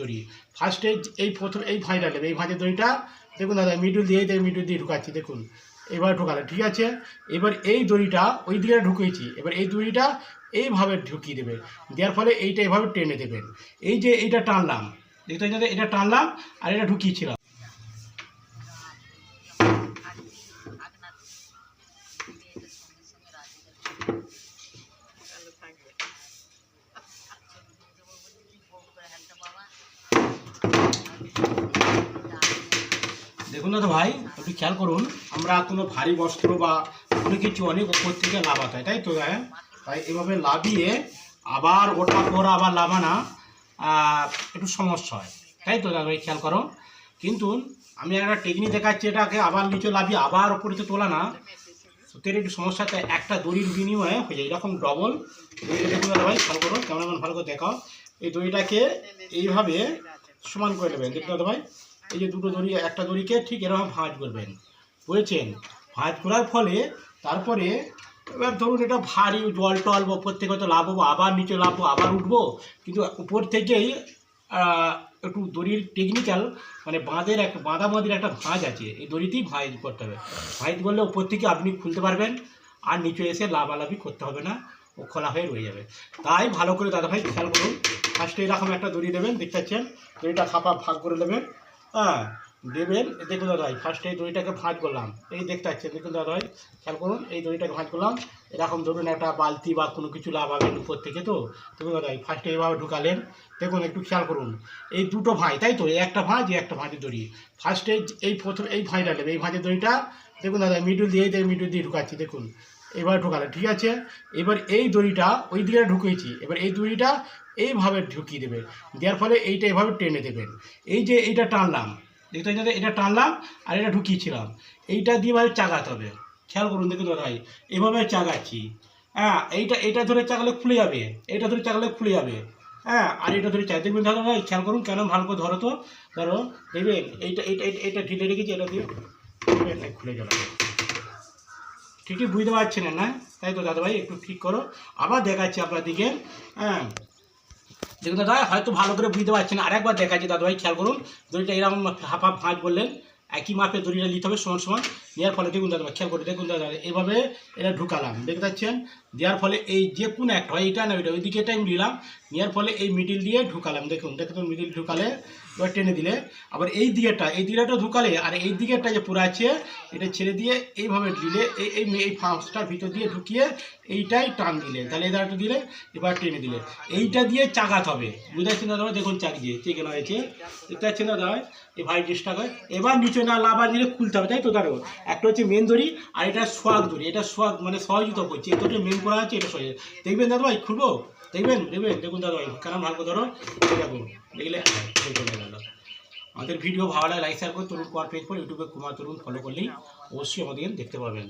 দড়ি। ফার্স্টে এই প্রথম, এই ভাঁজটা নেবে। এই ভাঁজের দড়িটা, দেখুন দাদা মিডল দিয়ে, এই মিডল দিয়ে ঢুকাচ্ছি, দেখুন। এবার ঢোকালে ঠিক আছে? এবার এই দড়িটা ওই দিকে ঢুকিয়েছি এবার এই দড়িটা এইভাবে ঢুকিয়ে দেবে। দেওয়ার ফলে এইটা এইভাবে টেনে দেবেন। এই যে এইটা টানলাম দেখতে এটা টানলাম আর এটা ঢুকিয়েছিলাম। দেখুন দাদা ভাই, একটু খেয়াল করুন, আমরা কোনো ভারী বস্ত্র বা কোনো কিছু অনেক উপর থেকে লাভাতে হয়, তাই তো হ্যাঁ? তাই এভাবে লাভিয়ে আবার ওটা করা আবার লাভানা একটু সমস্যা হয়, তাই তো, দাদা ভাই, খেয়াল করো। কিন্তু আমি একটা টেকনিক দেখাচ্ছি, এটাকে আবার নিচে লাভিয়ে আবার ওপরে তো তোলা না। সত্যি একটু সমস্যা, তাই একটা দড়ির বিনিময়ে হয়ে যায়, এরকম ডবল দেখুন দাদা ভাই খেয়াল করো ক্যামেরাম্যান ভালো করে দেখাও। এই দড়িটাকে এইভাবে সমান করে নেবেন, দেখুন দাদা ভাই। এই যে দুটো দড়ি, একটা দড়িকে ঠিক এরকম ভাঁজ করবেন, বুঝেছেন? ভাঁজ করার ফলে তারপরে এবার ধরুন এটা ভারী জল টল বা উপর থেকে হয়তো লাভবো আবার নিচে লাভবো আবার উঠবো, কিন্তু উপর থেকেই একটু দড়ির টেকনিক্যাল মানে বাঁধের একটা বাঁধা বাঁধের একটা ভাঁজ আছে, এই দড়িতেই ভাঁজ করতে হবে। ভাঁজ করলে উপর থেকে আপনি খুলতে পারবেন, আর নিচে এসে লাভালাভি করতে হবে না, ও খোলা হয়ে রয়ে যাবে। তাই ভালো করে দাদা ভাই খেয়াল করুন। ফার্স্টে এরকম একটা দড়ি দেবেন, দেখতে পাচ্ছেন? দড়িটা খাপা ভাগ করে নেবেন। হ্যাঁ দেবেন, দেখুন ভাই ফার্স্টে এই দড়িটাকে ভাঁজ করলাম। এই দেখতে পাচ্ছেন, দেখুন দাদা ভাই খেয়াল করুন, এই দড়িটাকে ভাঁজ করলাম। এরকম ধরুন একটা বালতি বা কোনো কিছু লাভাবেন উপর থেকে তো। দেখুন দাদা ফার্স্টে এইভাবে ঢুকালেন। দেখুন, একটু খেয়াল করুন, এই দুটো ভাঁজ, তাই তো? একটা ভাঁজ একটা ভাঁজের দড়ি। ফার্স্টে এই প্রথম, এই ভাঁজটা নেবে এই ভাঁজের দড়িটা, দেখুন দাদা মিডল দিয়ে মিডল দিয়ে ঢুকাচ্ছি, দেখুন। এবার ঢোকালে, ঠিক আছে? এবার এই দড়িটা ওই দিকে ঢুকিয়েছি এবার এই দড়িটা এইভাবে ঢুকিয়ে দেবে। দেওয়ার ফলে এইটা এভাবে টেনে দেবেন এই যে এইটা টানলাম, দেখতে পাচ্ছেন? এটা টানলাম আর এটা ঢুকিয়েছিলাম। এইটা দিয়ে ভাবে চাগাতে হবে। খেয়াল করুন, দেখুন দাদা এভাবে চাগাচ্ছি। হ্যাঁ এইটা এইটা ধরে চাগালে খুলে যাবে এইটা ধরে চাগালে খুলে যাবে। হ্যাঁ আর এটা ধরে চাই দেখবেন দাদা ভাই খেয়াল করুন কেন ভালো করে ধরো তো। ধরো, দেখবেন এইটা, এইটা- এইটা ঢিলে রেখেছি, এটা দিয়ে খুলে গেল। ঠিকই বুঝতে পারছেন না তাই তো দাদা ভাই একটু ঠিক করো। আবার দেখাচ্ছি আপনাদেরকে হ্যাঁ। দেখুন দাদা, হয়তো ভালো করে বুঝতে পারছেন আর একবার দেখাচ্ছি দাদা ভাই খেয়াল করুন, দড়িটা এরকম হাফ হাফ ভাঁজ বললেন। একই মাপে দড়িটা নিতে হবে সমান সমান। দেওয়ার ফলে দেখুন দাদা, খেয়াল করে দেখুন দাদা এইভাবে এটা ঢুকালাম, দেখতে পাচ্ছেন? দেওয়ার ফলে এই যে কোনো একটা হয় এইটা না, ওইটা ওই দিকে টাইম নিলাম নেওয়ার ফলে এই মিডিল দিয়ে ঢুকালাম, দেখুন দেখুন মিডিল ঢুকালে, এবার টেনে দিলে, আবার এই দিকেরটা, এই দিকেটা ঢুকালে, আর এই দিকেরটা যে পুরো আছে, এটা ছেড়ে দিয়ে এইভাবে দিলে, এই এই এই ভিতর দিয়ে ঢুকিয়ে এইটাই টান দিলে, তাহলে এই দাঁড়াটা দিলে, এবার টেনে দিলে, এইটা দিয়ে চাকাতে হবে, বুঝতে পারছেন দাদা? দেখুন চাকিয়ে চেকেন হয়েছে, দেখতে পাচ্ছেন দাদা? এই ভাই চেষ্টা করে এবার নিচে না লাভা দিলে খুলতে হবে, তাই তো দাঁড়ো একটা হচ্ছে মেন দড়ি আর এটা সোয়াগ দড়ি। এটা সোয়াগ মানে সহযোগিতা করছে। এই দুটো মেন করা আছে, এটা সহজ দেখবেন দাদা ভাই, খুলবো? দেখবেন? দেখবেন? দেখুন দাদা ভাই কেন ভালো ধরো। দেখুন, দেখলে আমাদের ভিডিও ভালো লাগে লাইক শেয়ার করে, তরুণ কুমার পেজ করে ইউটিউবে কুমার তরুণ ফলো করলেই অবশ্যই আমাদের দেখতে পাবেন।